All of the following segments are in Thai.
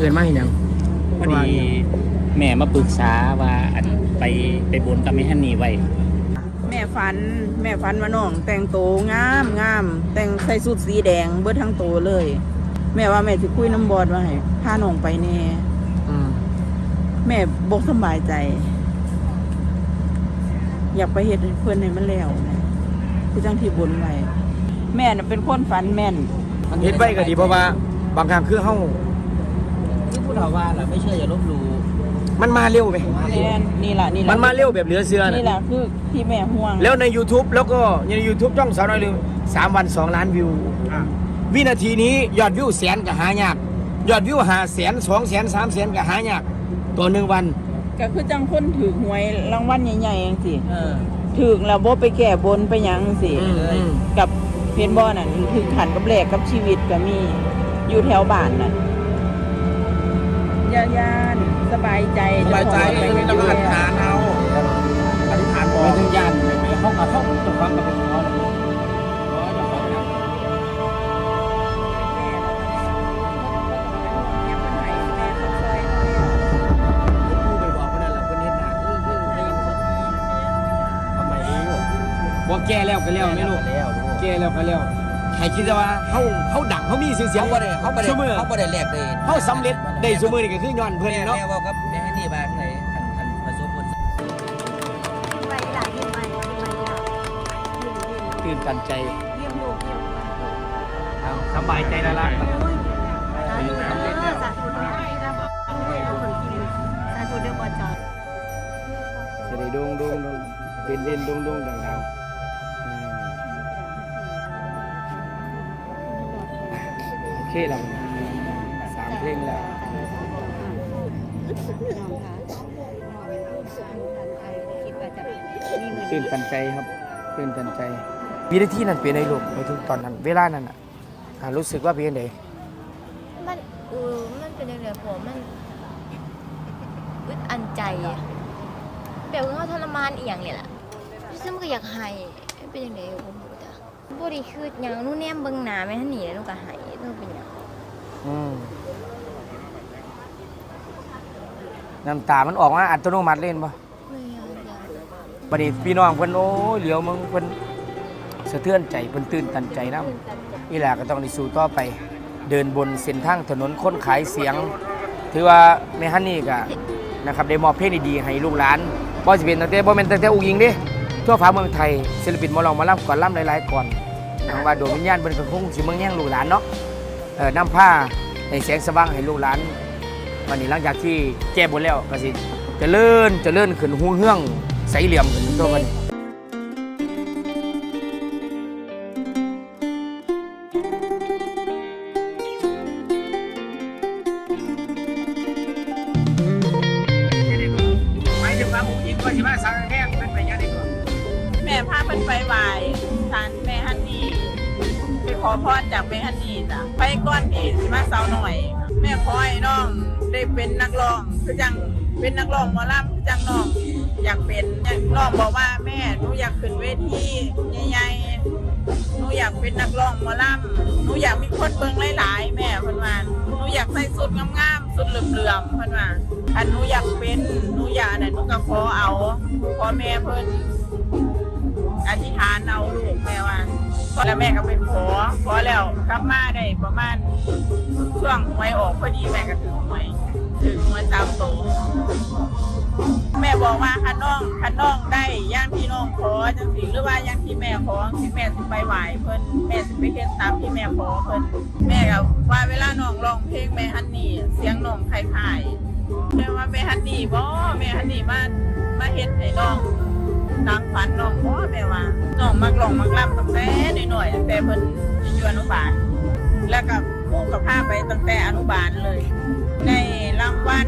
เอินมาเห็นยังพอดีแม่มาปรึกษาว่าอันไปไปบนกับแม่ฮันนี่ไว้ แม่ฝัน แม่ฝันว่าน้องแต่งโตวงามงาม แต่งใส่สุดสีแดงเบิดทั้งโตวเลย แม่ว่าแม่สิคุยน้ำบอดว่าให้พาน้องไปแน่อืมแม่บกสำบายใจ อยากไปเฮ็ดให้เพื่อนให้มันแล้วนะคือจังที่บนไว้แม่น่ะเป็นคนฝันแม่นเฮ็ดไว้ก็ดีเพราะว่า บางครั้งคือเฮา ที่พูดว่าเราไม่เชื่ออย่าลบหลู่มันมาเร็วไปแม่นนี่ล่ะนี่ล่ะมันมาเร็วแบบเหลือเชื่อนี่นะล่ะคือที่แม่ห่วงแล้วใน YouTube แล้วก็ใน YouTube ช่องสาวน้อยลืม3วัน2ล้านวิววินาทีนี้ยอดวิวแสนก็หายาก ยอดวิวหาแสนสองแสนสามแสนก็หายากตัวหนึ่งวัน ก็คือจังคนถือหวยรางวัลใหญ่ๆจังสิเออ ถือแล้วบ่ไปแก้บนไปหยังสิอืมอืม กับเพนบ่นั่นถึงขันกับแลกกับชีวิตก็มีอยู่แถวบ้านน่ะ ยาย่านสบายใจสบายใจเจ้ขงจะมาอธิษฐานเอาอธิษฐานบอกถึงยันเขากับเขาจะฟังกับเขาผู้ไปบอกคนนั้นแหละคนเฮ็ดหน้าคือคือให้ยินคนทำไมว่าแก้แล้วก็แล้วไม่รู้แล้วแก้แล้วก็แล้ว ใครคิดว่าเฮาเฮาดังเฮามีชื่อเสียงเขาบ่ได้เขาบ่ได้ซุมื้อเขาบ่ได้แลกได้เฮาสำเร็จได้ซุมื้อนี่ก็คือย้อนเพิ่นแม่เนาะ แม่ว่ากับแม่ให้นี่บ้านไหนคันคันประสบผล ไปหลายยิ้มไปยิ้มไปหลายยิ้มยิ้มตื่นตันใจยิ้มลูกยิ้มไปเอาสบายใจแล้วล่ะสาธุสาธุสาธุสาธุเด้อบอจอด จะได้โด่งโด่งโด่งเด่นเด่นโด่งโด่งดังดาว เคแล้วสามเพลงแล้วตื่นตันใจครับตื่นตันใจวินาทีนั้นเป็นในลูกไปถึงตอนนั้น เวลานั้นอะรู้สึกว่าเป็นยังไงมันเออมันเป็นยังไงผมมันอึดอันใจอะแบบว่าทรมานอีหยังเนี่ยแหละซึ่งมันก็อยากให้เป็นยังไงผมบ่จ้ะบ่ได้คือยังนู้นแนมเบิ่งหนาแม่ทันนี่แล้วหนูก็ ให้หนูเป็นหยังอืมน้ำตามันออกมาอัตโนมัติเล่นปะไม่เอาจ้ะบัดนี้พี่น้องเพิ่นโอ้ยเหลียวมึงเพิ่นสะเทือนใจเพิ่นตื่นตันใจนะตื่นตันใจอีหลาก็ต้องได้สู้ต่อไป เดินบนเส้นทางถนนคนขายเสียง ถือว่าแม่ฮันนี่ก็นะครับได้มอบเพลงดีๆให้ลูกหลานบ่สิเป็นตั้งแต่บ่แม่นตั้งแต่อุ้งยิงเด้ทั่วฟ้าเมืองไทยศิลปินหมอลองหมาล่ำก่อนล่ำหลายๆก่อนทางว่าดวงวิญญาณเพิ่นก็คงสิเมืองแย่งลูกหลานเนาะเออ นำผ้าในแสงสว่างให้ลูกหลานวันนี้หลังจากที่แก้บนแล้วก็สิเจริญเจริญขึ้นหูเฮืองใสเหลี่ยมขึ้นตัวมันหมายถึงว่าอุ้งยิงก็สิมาสังแห้งเป็นไปยังไงก่อนแม่พาเพิ่นไปไหว้ทานแม่ฮันนี่ไป ขอพรจากแม่ฮันนี่จ้ะไปก่อนที่สิมาเสาหน่อย แม่ขอให้น้องได้เป็นนักร้องคือจังเป็นนักร้องหมอลำคือจังน้องอยากเป็นน้องบอกว่าแม่หนูอยากขึ้นเวทีใหญ่ๆหนูอยากเป็นนักร้องหมอลำหนูอยากมีคนเบิ่งหลายๆ แม่เพิ่นว่าหนูอยากใส่สุดงามๆสุดเหลื่อมๆเพิ่นว่าถ้าหนูอยากเป็นหนูอยากน่ะหนูก็ขอเอาขอแม่เพิ่นอธิษฐานเอาลูกแม่ว่า แล้วแม่ก็ไปขอ ขอแล้วกลับมาได้ประมาณช่วงหวยออกพอดีแม่ก็ถึงหวยถึงหวยตามโตแม่บอกว่าคันน้องคันน้องได้ย่างที่น้องขอจังสิหรือว่าย่างที่แม่ขอที่แม่สิไปไหวเพิ่นแม่สิไปเฮ็ดตามที่แม่ขอเพิ่นแม่ก็ว่าเวลาน้องร้องเพลงแม่ฮันนี่เสียงน้องคล้ายๆแม่ว่าแม่ฮันนี่บ่แม่ฮันนี่มามาเฮ็ดให้น้องตามฝันน้องพ่แม่ว่าน้องมักลองมักล่ำตั้งแต่หน่ อยตั้งแต่เพิ่นอยู่อนุบาล แล้วก็คู่กับผ้าไปตั้งแต่อนุบาลเลย ในรางวัล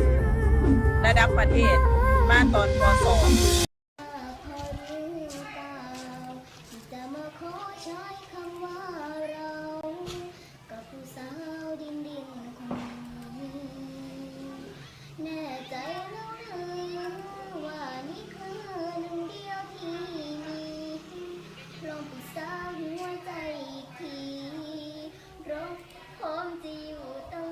ระดับประเทศมาตอนป .2 หัวใจอีกทีรบพร้อมจะอยู่ตรง